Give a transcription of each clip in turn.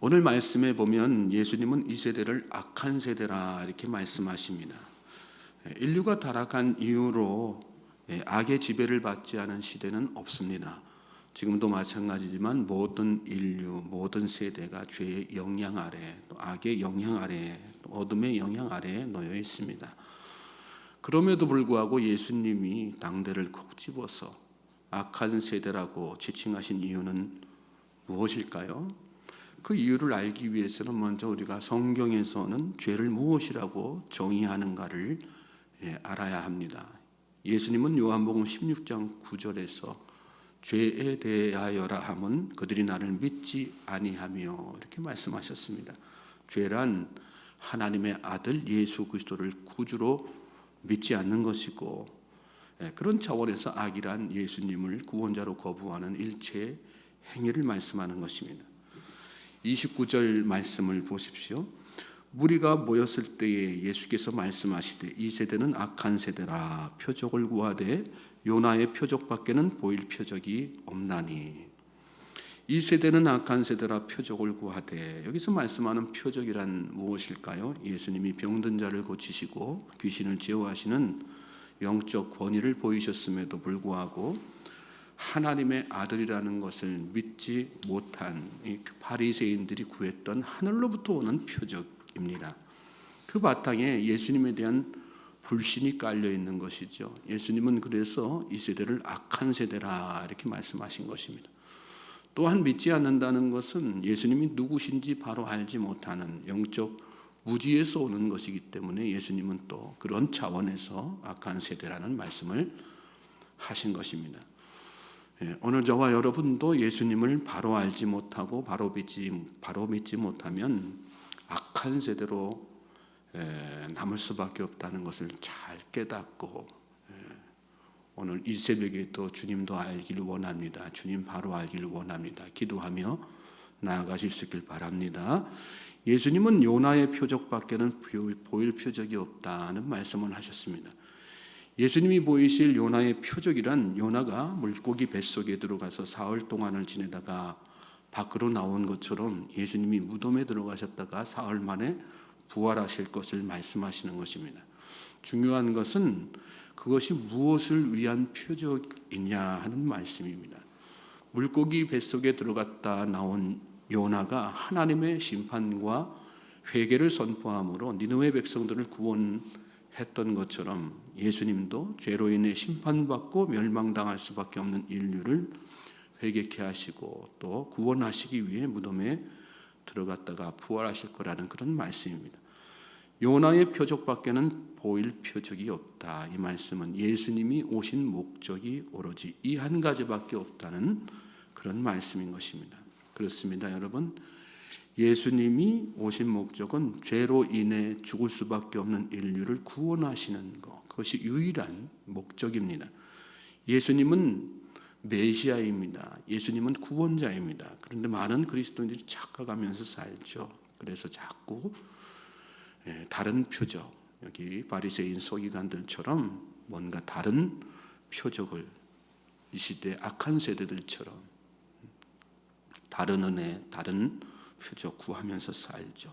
오늘 말씀에 보면 예수님은 이 세대를 악한 세대라 이렇게 말씀하십니다. 예, 인류가 타락한 이후로 예, 악의 지배를 받지 않은 시대는 없습니다. 지금도 마찬가지지만 모든 인류, 모든 세대가 죄의 영향 아래, 또 악의 영향 아래, 또 어둠의 영향 아래에 놓여 있습니다. 그럼에도 불구하고 예수님이 당대를 콕 집어서 악한 세대라고 지칭하신 이유는 무엇일까요? 그 이유를 알기 위해서는 먼저 우리가 성경에서는 죄를 무엇이라고 정의하는가를 예, 알아야 합니다. 예수님은 요한복음 16장 9절에서 죄에 대하여라 함은 그들이 나를 믿지 아니하며 이렇게 말씀하셨습니다. 죄란 하나님의 아들 예수 그리스도를 구주로 믿지 않는 것이고 예, 그런 차원에서 악이란 예수님을 구원자로 거부하는 일체 행위를 말씀하는 것입니다. 29절 말씀을 보십시오. 무리가 모였을 때에 예수께서 말씀하시되 이 세대는 악한 세대라 표적을 구하되 요나의 표적밖에는 보일 표적이 없나니 이 세대는 악한 세대라 표적을 구하되 여기서 말씀하는 표적이란 무엇일까요? 예수님이 병든 자를 고치시고 귀신을 제어하시는 영적 권위를 보이셨음에도 불구하고 하나님의 아들이라는 것을 믿지 못한 이 바리새인들이 구했던 하늘로부터 오는 표적입니다. 그 바탕에 예수님에 대한 불신이 깔려 있는 것이죠. 예수님은 그래서 이 세대를 악한 세대라 이렇게 말씀하신 것입니다. 또한 믿지 않는다는 것은 예수님이 누구신지 바로 알지 못하는 영적 무지에서 오는 것이기 때문에 예수님은 또 그런 차원에서 악한 세대라는 말씀을 하신 것입니다. 예, 오늘 저와 여러분도 예수님을 바로 알지 못하고 바로 믿지 바로 믿지 못하면 악한 세대로 예, 남을 수밖에 없다는 것을 잘 깨닫고 예, 오늘 이 새벽에 또 주님도 알기를 원합니다. 주님 바로 알기를 원합니다. 기도하며 나아가실 수 있길 바랍니다. 예수님은 요나의 표적밖에는 보일 표적이 없다는 말씀을 하셨습니다. 예수님이 보이실 요나의 표적이란 요나가 물고기 뱃속에 들어가서 사흘 동안을 지내다가 밖으로 나온 것처럼 예수님이 무덤에 들어가셨다가 사흘 만에 부활하실 것을 말씀하시는 것입니다. 중요한 것은 그것이 무엇을 위한 표적이냐 하는 말씀입니다. 물고기 뱃속에 들어갔다 나온 요나가 하나님의 심판과 회개를 선포함으로 니느웨 백성들을 구원 했던 것처럼 예수님도 죄로 인해 심판받고 멸망당할 수밖에 없는 인류를 회개케 하시고 또 구원하시기 위해 무덤에 들어갔다가 부활하실 거라는 그런 말씀입니다. 요나의 표적밖에는 보일 표적이 없다. 이 말씀은 예수님이 오신 목적이 오로지 이 한 가지밖에 없다는 그런 말씀인 것입니다. 그렇습니다, 여러분. 예수님이 오신 목적은 죄로 인해 죽을 수밖에 없는 인류를 구원하시는 것. 그것이 유일한 목적입니다. 예수님은 메시아입니다. 예수님은 구원자입니다. 그런데 많은 그리스도인들이 착각하면서 살죠. 그래서 자꾸 예, 다른 표적, 여기 바리새인 서기관들처럼 뭔가 다른 표적을 이 시대 악한 세대들처럼 다른 은혜, 다른 표적 구하면서 살죠.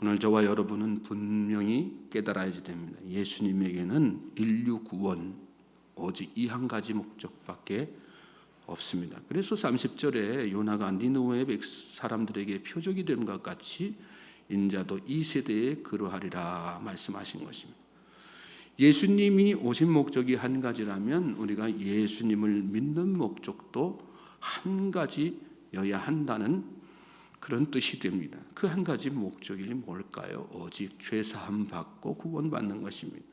오늘 저와 여러분은 분명히 깨달아야 됩니다. 예수님에게는 인류 구원 오직 이 한 가지 목적밖에 없습니다. 그래서 30절에 요나가 니느웨 사람들에게 표적이 된것 같이 인자도 이 세대에 그러하리라 말씀하신 것입니다. 예수님이 오신 목적이 한 가지라면 우리가 예수님을 믿는 목적도 한 가지여야 한다는 그런 뜻이 됩니다. 그 한 가지 목적이 뭘까요? 오직 죄 사함 받고 구원받는 것입니다.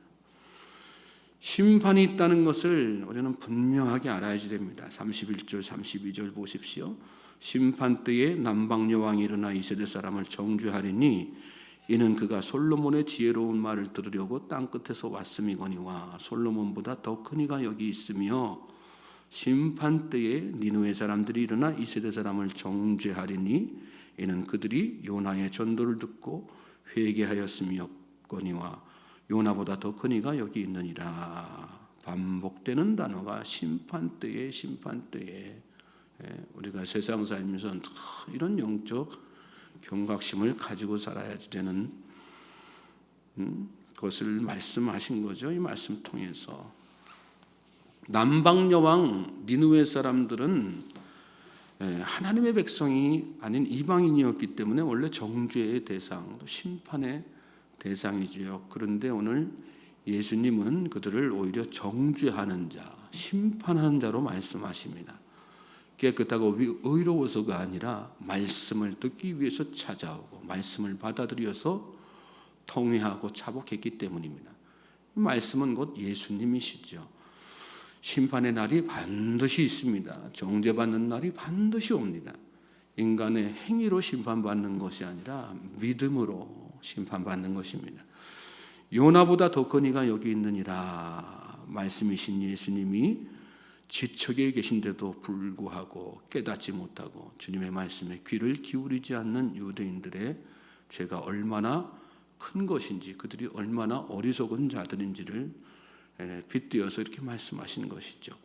심판이 있다는 것을 우리는 분명하게 알아야지 됩니다. 31절, 32절 보십시오. 심판 때에 남방 여왕이 일어나 이 세대 사람을 정죄하리니 이는 그가 솔로몬의 지혜로운 말을 들으려고 땅 끝에서 왔음이거니와 솔로몬보다 더 큰 이가 여기 있으며 심판 때에 니누의 사람들이 일어나 이 세대 사람을 정죄하리니 이는 그들이 요나의 전도를 듣고 회개하였음이었거니와 요나보다 더 큰 이가 여기 있느니라 반복되는 단어가 심판 때에 심판 때에 예, 우리가 세상 살면서 이런 영적 경각심을 가지고 살아야 되는 음, 것을 말씀하신 거죠. 이 말씀 통해서 남방 여왕 니누의 사람들은 예, 하나님의 백성이 아닌 이방인이었기 때문에 원래 정죄의 대상, 또 심판의 대상이지요. 그런데 오늘 예수님은 그들을 오히려 정죄하는 자, 심판하는 자로 말씀하십니다. 깨끗하고 의로워서가 아니라 말씀을 듣기 위해서 찾아오고 말씀을 받아들여서 통회하고 차복했기 때문입니다. 말씀은 곧 예수님이시죠. 심판의 날이 반드시 있습니다. 정죄받는 날이 반드시 옵니다. 인간의 행위로 심판받는 것이 아니라 믿음으로 심판받는 것입니다. 요나보다 더 권위가 여기 있느니라 말씀이신 예수님이 지척에 계신데도 불구하고 깨닫지 못하고 주님의 말씀에 귀를 기울이지 않는 유대인들의 죄가 얼마나 큰 것인지 그들이 얼마나 어리석은 자들인지를 빗대어서 이렇게 말씀하시는 것이죠.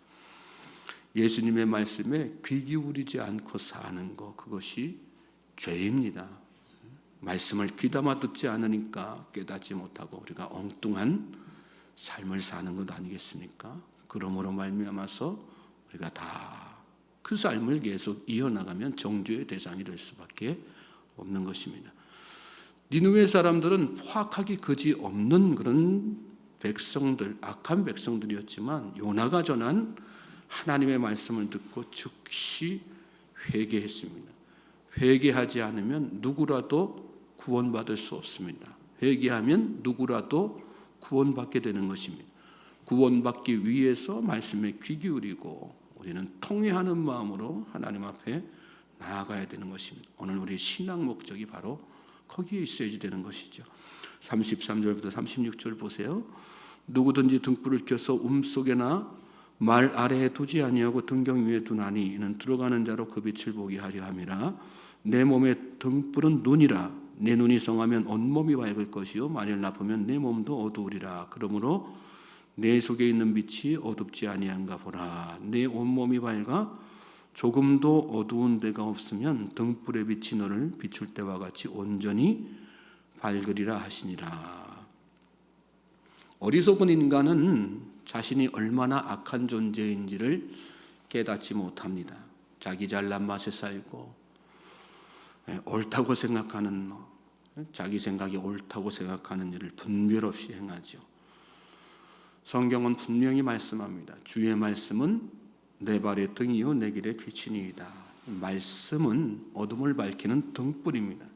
예수님의 말씀에 귀 기울이지 않고 사는 것 그것이 죄입니다. 말씀을 귀담아 듣지 않으니까 깨닫지 못하고 우리가 엉뚱한 삶을 사는 것 아니겠습니까? 그러므로 말미암아서 우리가 다 그 삶을 계속 이어나가면 정죄의 대상이 될 수밖에 없는 것입니다. 니누의 사람들은 포악하기 그지 없는 그런 백성들, 악한 백성들이었지만 요나가 전한 하나님의 말씀을 듣고 즉시 회개했습니다. 회개하지 않으면 누구라도 구원받을 수 없습니다. 회개하면 누구라도 구원받게 되는 것입니다. 구원받기 위해서 말씀에 귀 기울이고 우리는 통회하는 마음으로 하나님 앞에 나아가야 되는 것입니다. 오늘 우리 신앙 목적이 바로 거기에 있어야지 되는 것이죠. 33절부터 36절 보세요. 누구든지 등불을 켜서 움속에나 말 아래에 두지 아니하고 등경 위에 두나니 이는 들어가는 자로 그 빛을 보게 하려 함이라. 내 몸의 등불은 눈이라. 내 눈이 성하면 온몸이 밝을 것이요. 만일 나쁘면 내 몸도 어두우리라. 그러므로 내 속에 있는 빛이 어둡지 아니한가 보라. 내 온몸이 밝아 조금도 어두운 데가 없으면 등불의 빛이 너를 비출 때와 같이 온전히 밝으리라 하시니라 어리석은 인간은 자신이 얼마나 악한 존재인지를 깨닫지 못합니다 자기 잘난 맛에 살고 예, 옳다고 생각하는 자기 생각이 옳다고 생각하는 일을 분별 없이 행하죠. 성경은 분명히 말씀합니다. 주의 말씀은 내 발의 등이요 내 길의 빛이니이다. 말씀은 어둠을 밝히는 등불입니다.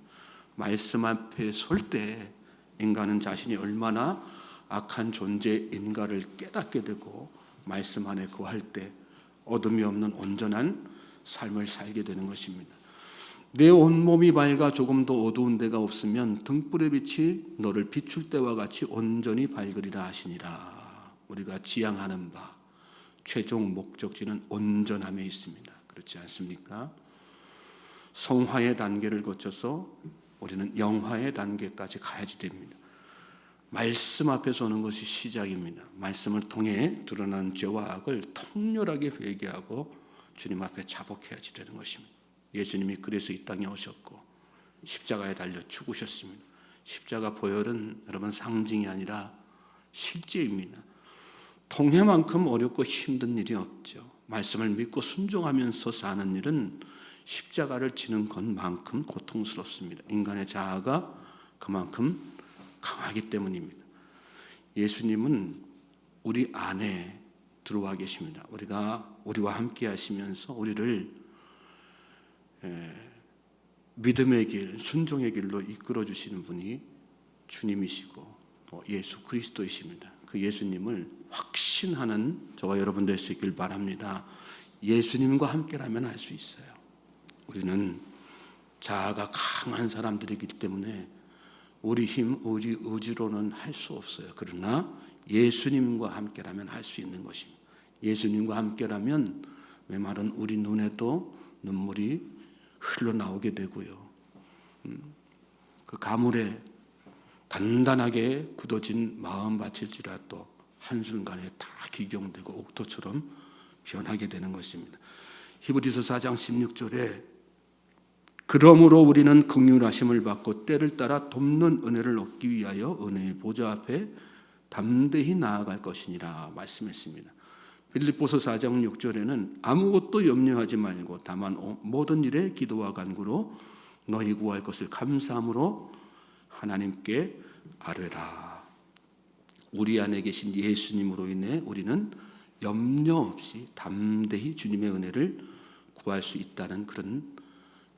말씀 앞에 설 때 인간은 자신이 얼마나 악한 존재인가를 깨닫게 되고 말씀 안에 거할 때 어둠이 없는 온전한 삶을 살게 되는 것입니다. 내 온몸이 밝아 조금도 어두운 데가 없으면 등불의 빛이 너를 비출 때와 같이 온전히 밝으리라 하시니라. 우리가 지향하는 바 최종 목적지는 온전함에 있습니다. 그렇지 않습니까? 성화의 단계를 거쳐서 우리는 영화의 단계까지 가야지 됩니다. 말씀 앞에서 오는 것이 시작입니다. 말씀을 통해 드러난 죄와 악을 통렬하게 회개하고 주님 앞에 자복해야지 되는 것입니다. 예수님이 그래서 이 땅에 오셨고 십자가에 달려 죽으셨습니다. 십자가 보혈은 여러분 상징이 아니라 실제입니다. 통해만큼 어렵고 힘든 일이 없죠. 말씀을 믿고 순종하면서 사는 일은 십자가를 지는 것만큼 고통스럽습니다. 인간의 자아가 그만큼 강하기 때문입니다. 예수님은 우리 안에 들어와 계십니다. 우리가 우리와 함께 하시면서 우리를 믿음의 길, 순종의 길로 이끌어 주시는 분이 주님이시고 예수 그리스도이십니다. 그 예수님을 확신하는 저와 여러분 될 수 있길 바랍니다. 예수님과 함께라면 할 수 있어요. 우리는 자아가 강한 사람들이기 때문에 우리 힘, 우리 의지로는 할 수 없어요. 그러나 예수님과 함께라면 할 수 있는 것입니다. 예수님과 함께라면 메마른 우리 눈에도 눈물이 흘러나오게 되고요. 음, 그 가물에 단단하게 굳어진 마음 바칠지라도 한순간에 다 기경되고 옥토처럼 변하게 되는 것입니다. 히브리서 4장 16절에 그러므로 우리는 긍휼하심을 받고 때를 따라 돕는 은혜를 얻기 위하여 은혜의 보좌 앞에 담대히 나아갈 것이니라 말씀했습니다. 빌립보서 4장 6절에는 아무것도 염려하지 말고 다만 모든 일에 기도와 간구로 너희 구할 것을 감사함으로 하나님께 아뢰라. 우리 안에 계신 예수님으로 인해 우리는 염려 없이 담대히 주님의 은혜를 구할 수 있다는 그런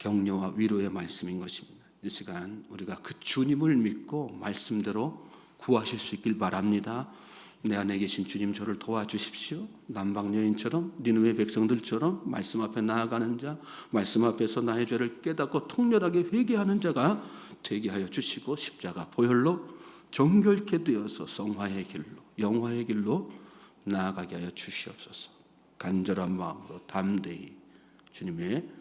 격려와 위로의 말씀인 것입니다. 이 시간 우리가 그 주님을 믿고 말씀대로 구하실 수 있길 바랍니다. 내 안에 계신 주님 저를 도와주십시오. 남방 여인처럼 니느웨 백성들처럼 말씀 앞에 나아가는 자, 말씀 앞에서 나의 죄를 깨닫고 통렬하게 회개하는 자가 되게 하여 주시고 십자가 보혈로 정결케 되어서 성화의 길로 영화의 길로 나아가게 하여 주시옵소서. 간절한 마음으로 담대히 주님의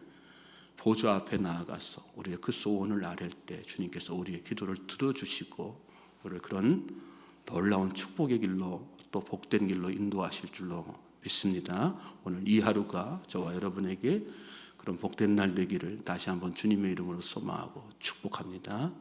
보좌 앞에 나아가서 우리의 그 소원을 아랠 때 주님께서 우리의 기도를 들어주시고 우리를 그런 놀라운 축복의 길로 또 복된 길로 인도하실 줄로 믿습니다. 오늘 이 하루가 저와 여러분에게 그런 복된 날 되기를 다시 한번 주님의 이름으로 소망하고 축복합니다.